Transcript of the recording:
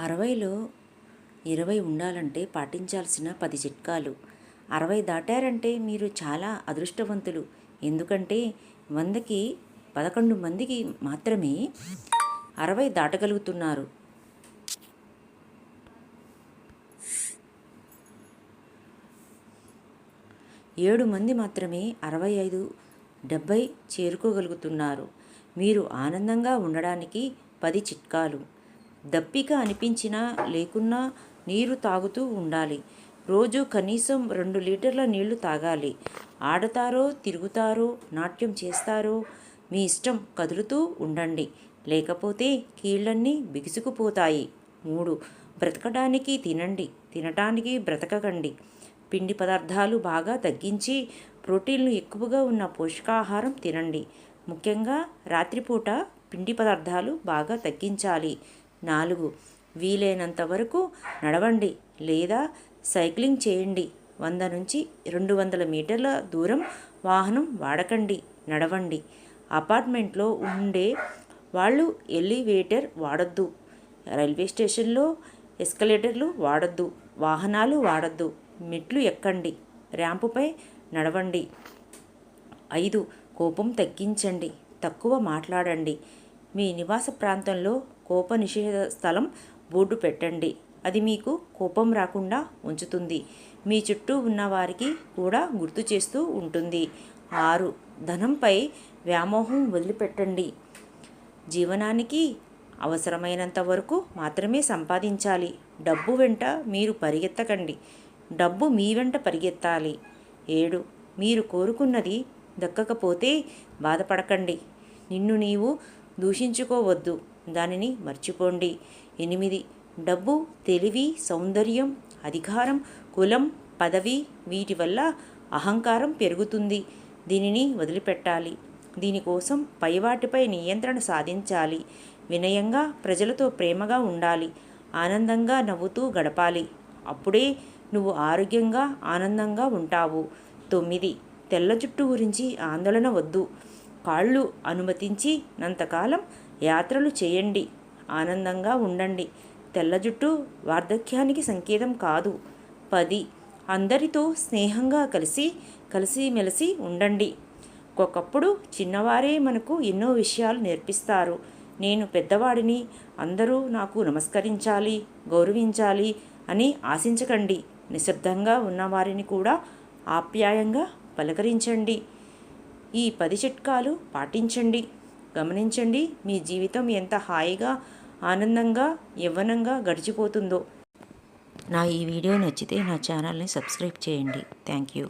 అరవైలో ఇరవై ఉండాలంటే పాటించాల్సిన పది చిట్కాలు. అరవై దాటారంటే మీరు చాలా అదృష్టవంతులు. ఎందుకంటే వందకి పదకొండు మందికి మాత్రమే అరవై దాటగలుగుతున్నారు. ఏడు మంది మాత్రమే అరవై ఐదు డెబ్భై చేరుకోగలుగుతున్నారు. మీరు ఆనందంగా ఉండడానికి పది చిట్కాలు. దప్పిక అనిపించినా లేకున్నా నీరు తాగుతూ ఉండాలి. రోజు కనీసం రెండు లీటర్ల నీళ్ళు తాగాలి. ఆడతారో తిరుగుతారో నాట్యం చేస్తారో మీ ఇష్టం కదులుతూ ఉండండి. లేకపోతే కీళ్ళన్నీ బిగుసుకుపోతాయి. మూడు బ్రతకడానికి తినండి. తినటానికి బ్రతకకండి. పిండి పదార్థాలు బాగా తగ్గించి ప్రోటీన్లు ఎక్కువగా ఉన్న పోషకాహారం తినండి. ముఖ్యంగా రాత్రిపూట పిండి పదార్థాలు బాగా తగ్గించాలి. నాలుగు. వీలైనంత వరకు నడవండి లేదా సైక్లింగ్ చేయండి. వంద నుంచి రెండు వందల మీటర్ల దూరం వాహనం వాడకండి నడవండి. అపార్ట్మెంట్లో ఉండే వాళ్ళు ఎలివేటర్ వాడద్దు. రైల్వే స్టేషన్లో ఎస్కలేటర్లు వాడద్దు వాహనాలు వాడద్దు. మెట్లు ఎక్కండి ర్యాంపుపై నడవండి. ఐదు. కోపం తగ్గించండి తక్కువ మాట్లాడండి. మీ నివాస ప్రాంతంలో కోప నిషేధ స్థలం బోర్డు పెట్టండి. అది మీకు కోపం రాకుండా ఉంచుతుంది. మీ చుట్టూ ఉన్న వారికి కూడా గుర్తు చేస్తూ ఉంటుంది. ఆరు. ధనంపై వ్యామోహం వదిలిపెట్టండి. జీవనానికి అవసరమైనంత వరకు మాత్రమే సంపాదించాలి. డబ్బు వెంట మీరు పరిగెత్తకండి. డబ్బు మీ వెంట పరిగెత్తాలి. ఏడు. మీరు కోరుకున్నది దక్కకపోతే బాధపడకండి. నిన్ను నీవు దూషించుకోవద్దు. దానిని మర్చిపోండి. ఎనిమిది. డబ్బు తెలివి సౌందర్యం అధికారం కులం పదవి వీటి వల్ల అహంకారం పెరుగుతుంది. దీనిని వదిలిపెట్టాలి. దీనికోసం పైవాటిపై నియంత్రణ సాధించాలి. వినయంగా ప్రజలతో ప్రేమగా ఉండాలి. ఆనందంగా నవ్వుతూ గడపాలి. అప్పుడే నువ్వు ఆరోగ్యంగా ఆనందంగా ఉంటావు. తొమ్మిది. తెల్ల జుట్టు గురించి ఆందోళన వద్దు. కాళ్ళు అనుమతించినంతకాలం యాత్రలు చేయండి. ఆనందంగా ఉండండి. తెల్ల జుట్టు వార్ధక్యానికి సంకేతం కాదు. పది. అందరితో స్నేహంగా కలిసి కలిసిమెలిసి ఉండండి. ఒకప్పుడు చిన్నవారే మనకు ఎన్నో విషయాలు నేర్పిస్తారు. నేను పెద్దవాడిని అందరూ నాకు నమస్కరించాలి గౌరవించాలి అని ఆశించకండి. నిశ్శబ్దంగా ఉన్నవారిని కూడా ఆప్యాయంగా పలకరించండి. ఈ పది చిట్కాలు పాటించండి. గమనించండి మీ జీవితం ఎంత హాయిగా ఆనందంగా యవ్వనంగా గడిచిపోతుందో. నా ఈ వీడియో నచ్చితే నా ఛానల్ని సబ్స్క్రైబ్ చేయండి. Thank you.